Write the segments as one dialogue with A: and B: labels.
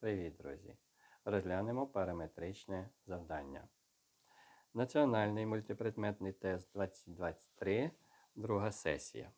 A: Привіт, друзі! Розглянемо параметричне завдання. Національний мультипредметний тест 2023, друга сесія.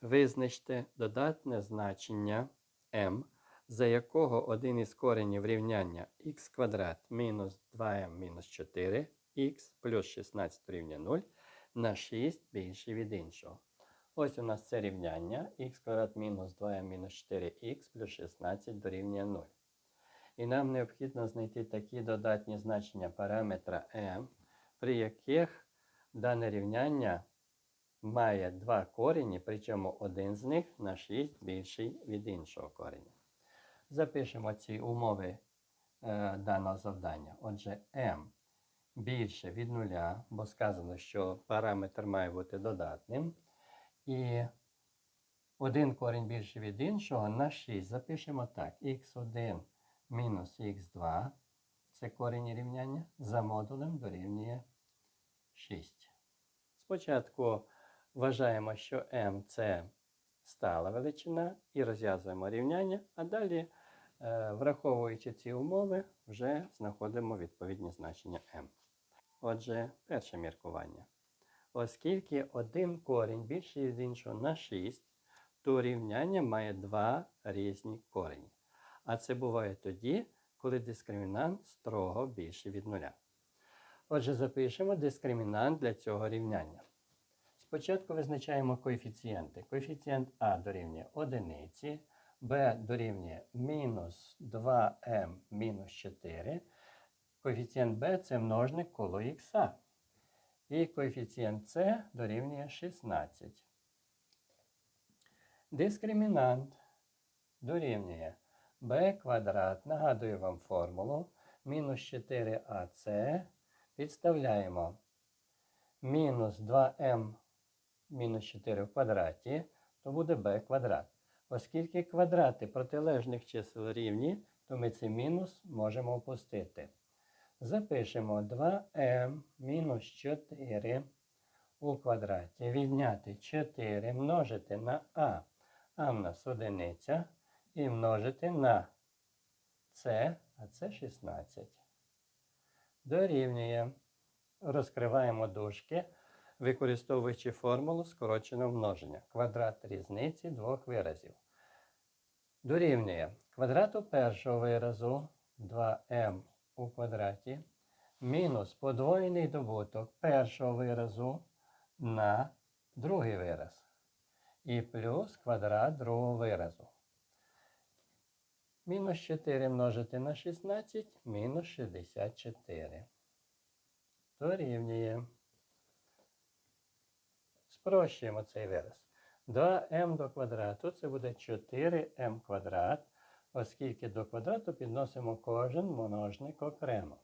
A: Визначте додатне значення m, за якого один із коренів рівняння x квадрат мінус 2m мінус 4 х плюс 16 рівня 0 на 6 більше від іншого. Ось у нас це рівняння х квадрат мінус 2m мінус 4х плюс 16 дорівнює 0. І нам необхідно знайти такі додатні значення параметра m, при яких дане рівняння має два корені, причому один з них на 6 більший від іншого кореня. Запишемо ці умови е, даного завдання. Отже, m більше від нуля, бо сказано, що параметр має бути додатним. І один корінь більше від іншого на 6. Запишемо так. х1 мінус х2 це корінь рівняння за модулем дорівнює 6. Спочатку вважаємо, що m це стала величина і розв'язуємо рівняння, а далі, е, враховуючи ці умови, вже знаходимо відповідні значення m. Отже, перше міркування. Оскільки один корінь більший від іншого на 6, то рівняння має два різні корені. А це буває тоді, коли дискримінант строго більший від нуля. Отже, запишемо дискримінант для цього рівняння. Спочатку визначаємо коефіцієнти. Коефіцієнт А дорівнює 1, Б дорівнює мінус 2m мінус 4. Коефіцієнт Б це множник коло х. І коефіцієнт С дорівнює 16. Дискримінант дорівнює b квадрат. Нагадую вам формулу. Мінус 4ac. Підставляємо мінус 2m мінус 4 в квадраті, то буде b квадрат. Оскільки квадрати протилежних чисел рівні, то ми цей мінус можемо опустити. Запишемо 2m мінус 4 у квадраті. Відняти 4 множити на а. А в нас одиниця. І множити на С, а це 16. Дорівнює. Розкриваємо дужки, використовуючи формулу скороченого множення. Квадрат різниці двох виразів. Дорівнює квадрату першого виразу 2m у квадраті мінус подвоєний добуток першого виразу на другий вираз. І плюс квадрат другого виразу. Мінус 4 множити на 16, мінус 64. Дорівнює. Спрощуємо цей вираз. 2m до квадрату це буде 4m квадрат, оскільки до квадрату підносимо кожен множник окремо.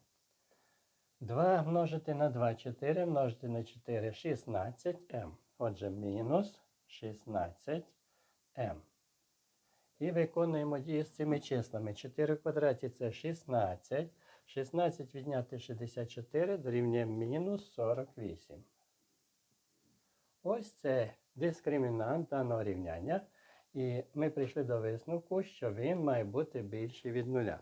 A: 2 множити на 2, 4 множити на 4 16m. Отже, мінус 16m. І виконуємо дії з цими числами. 4 в квадраті це 16. 16 відняти 64 дорівнює мінус 48. Ось це дискримінант даного рівняння. І ми прийшли до висновку, що він має бути більший від нуля.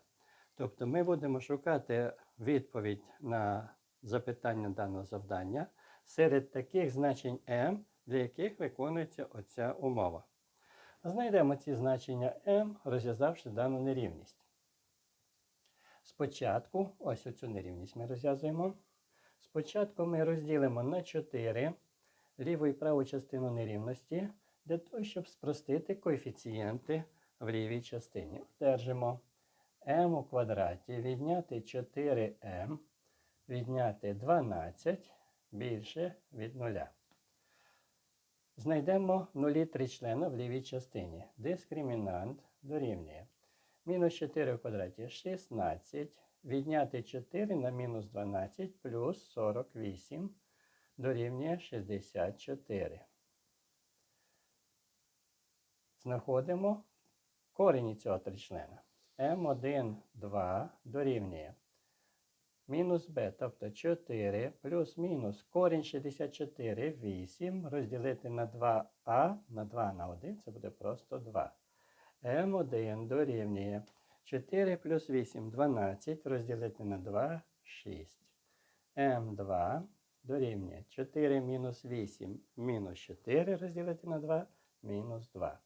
A: Тобто ми будемо шукати відповідь на запитання даного завдання серед таких значень m, для яких виконується оця умова. Знайдемо ці значення m, розв'язавши дану нерівність. Спочатку, ось оцю нерівність ми розв'язуємо. Спочатку ми розділимо на 4 ліву і праву частину нерівності для того, щоб спростити коефіцієнти в лівій частині. Одержимо m у квадраті відняти 4m, відняти 12 більше від 0. Знайдемо нулі тричлена в лівій частині. Дискримінант дорівнює. Мінус 4 в квадраті 16. Відняти 4 на мінус 12 плюс 48 дорівнює 64. Знаходимо корені цього тричлена. М1, 2 дорівнює мінус b, тобто 4 плюс мінус корінь 64, 8 розділити на 2а, на 2 на 1, це буде просто 2. М1 дорівнює 4 плюс 8 12 розділити на 2 6. М2 дорівнює 4 мінус 8 мінус 4 розділити на 2 мінус 2.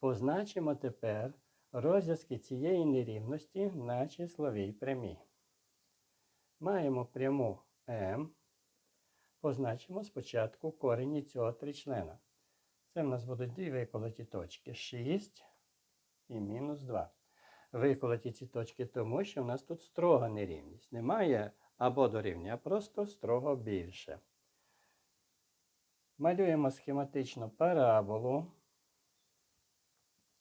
A: Позначимо тепер розв'язки цієї нерівності на числовій прямій. Маємо пряму М. Позначимо спочатку корені цього тричлена. Це в нас будуть дві виколоті точки 6 і мінус 2. Виколоті ці точки тому, що в нас тут строга нерівність. Немає або дорівнює, а просто строго більше. Малюємо схематично параболу.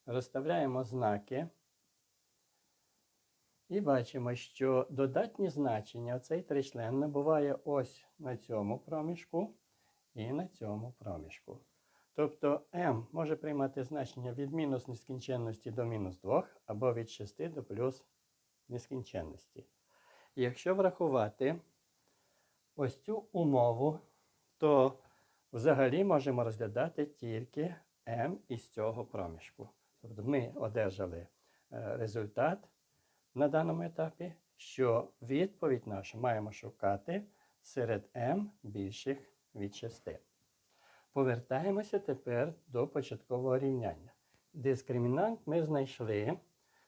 A: Розставляємо знаки. І бачимо, що додатні значення цей тричлен набуває ось на цьому проміжку і на цьому проміжку. Тобто m може приймати значення від мінус нескінченності до мінус 2 або від 6 до плюс нескінченності. Якщо врахувати ось цю умову, то взагалі можемо розглядати тільки m із цього проміжку. Тобто ми одержали е, результат на даному етапі, що відповідь нашу маємо шукати серед m більших від 6. Повертаємося тепер до початкового рівняння. Дискримінант ми знайшли.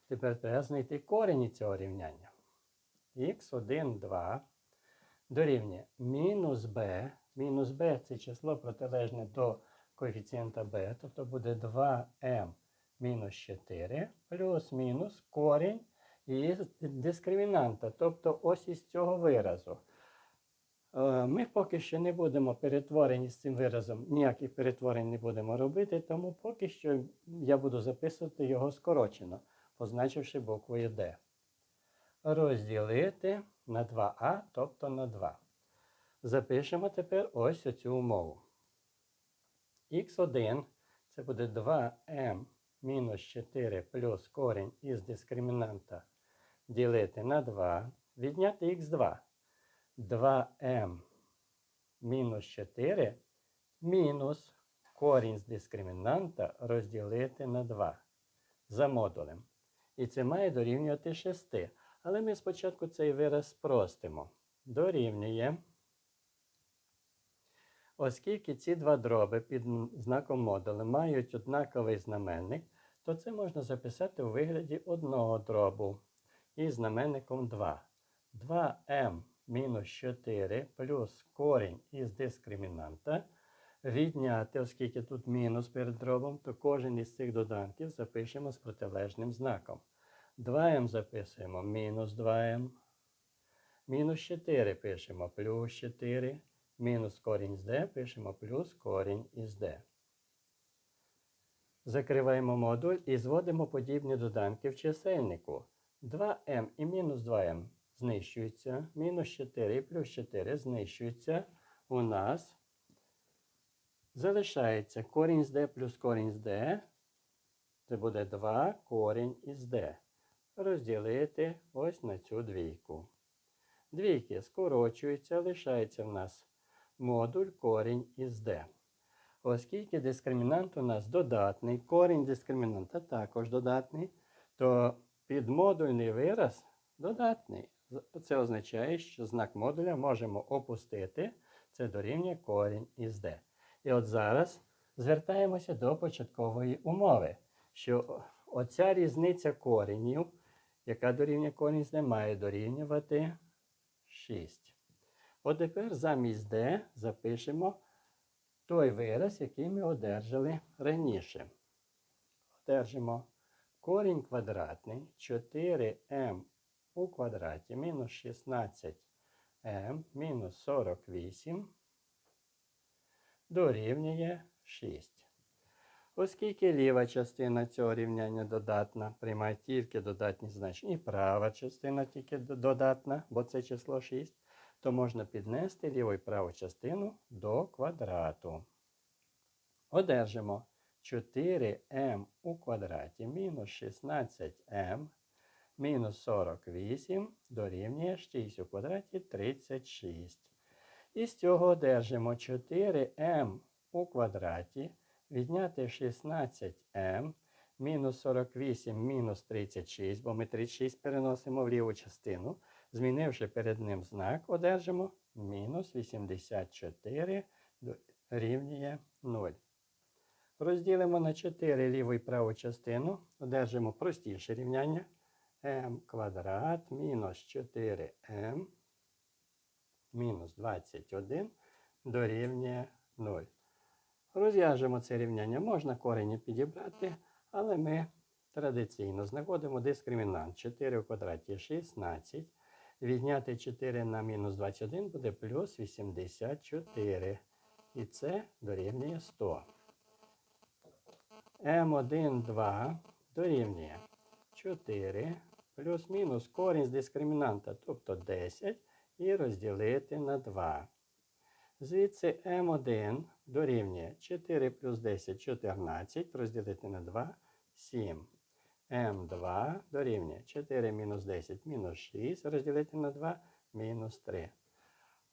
A: Тепер треба знайти корені цього рівняння. х1, 2 дорівнює мінус b. Мінус b це число протилежне до коефіцієнта b, тобто буде 2m мінус 4 плюс-мінус корінь із дискримінанта, тобто ось із цього виразу. Е, Ми поки що не будемо перетворені з цим виразом, ніяких перетворень не будемо робити, тому поки що я буду записувати його скорочено, позначивши буквою D. Розділити на 2а, тобто на 2. Запишемо тепер ось оцю умову. х1 це буде 2m мінус 4 плюс корінь із дискримінанта ділити на 2, відняти х2. 2m мінус 4 мінус корінь з дискримінанта розділити на 2 за модулем. І це має дорівнювати 6. Але ми спочатку цей вираз спростимо. Дорівнює. Оскільки ці два дроби під знаком модулю мають однаковий знаменник, то це можна записати у вигляді одного дробу із знаменником 2. 2m мінус 4 плюс корінь із дискримінанта. Відняти, оскільки тут мінус перед дробом, то кожен із цих доданків запишемо з протилежним знаком. 2m записуємо мінус 2m. Мінус 4 пишемо плюс 4. Мінус корінь з d пишемо плюс корінь із d. Закриваємо модуль і зводимо подібні доданки в чисельнику. 2m і мінус 2m знищуються. Мінус 4 і плюс 4 знищуються. У нас залишається корінь з d плюс корінь з d. Це буде 2 корінь із d. Розділити ось на цю двійку. Двійки скорочуються, лишається в нас модуль корінь із d. Оскільки дискримінант у нас додатний, корінь дискримінанта також додатний, то підмодульний вираз додатний. Це означає, що знак модуля можемо опустити. Це дорівнює корінь із d. І от зараз звертаємося до початкової умови, що оця різниця коренів, яка дорівнює корінь з d, має дорівнювати 6. От тепер замість d запишемо той вираз, який ми одержали раніше. Одержимо корінь квадратний 4m у квадраті мінус 16m мінус 48 дорівнює 6. Оскільки ліва частина цього рівняння додатна, приймає тільки додатні значення, і права частина тільки додатна, бо це число 6, то можна піднести ліву і праву частину до квадрату. Одержимо 4m у квадраті мінус 16m мінус 48 дорівнює 6 у квадраті 36. І з цього одержимо 4m у квадраті відняти 16m мінус 48, мінус 36, бо ми 36 переносимо в ліву частину. Змінивши перед ним знак, одержимо мінус 84 рівнює 0. Розділимо на 4 ліву і праву частину, одержимо простіше рівняння m квадрат мінус 4m мінус 21 дорівнює 0. Розв'яжемо це рівняння. Можна корені підібрати, але ми традиційно знаходимо дискримінант 4 в квадраті 16. Відняти 4 на мінус 21 буде плюс 84. І це дорівнює 100. М1, 2 дорівнює 4 плюс-мінус корінь з дискримінанта, тобто 10, і розділити на 2. Звідси М1 дорівнює 4 плюс 10 14, розділити на 2 7. М2 дорівнює 4 мінус 10 мінус 6, розділити на 2 мінус 3.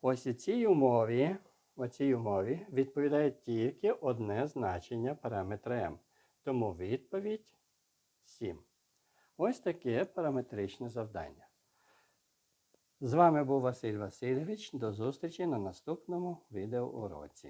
A: Ось у цій умові, у цій умові відповідає тільки одне значення параметра m. Тому відповідь 7. Ось таке параметричне завдання. З вами був Василь Васильович. До зустрічі на наступному відеоуроці.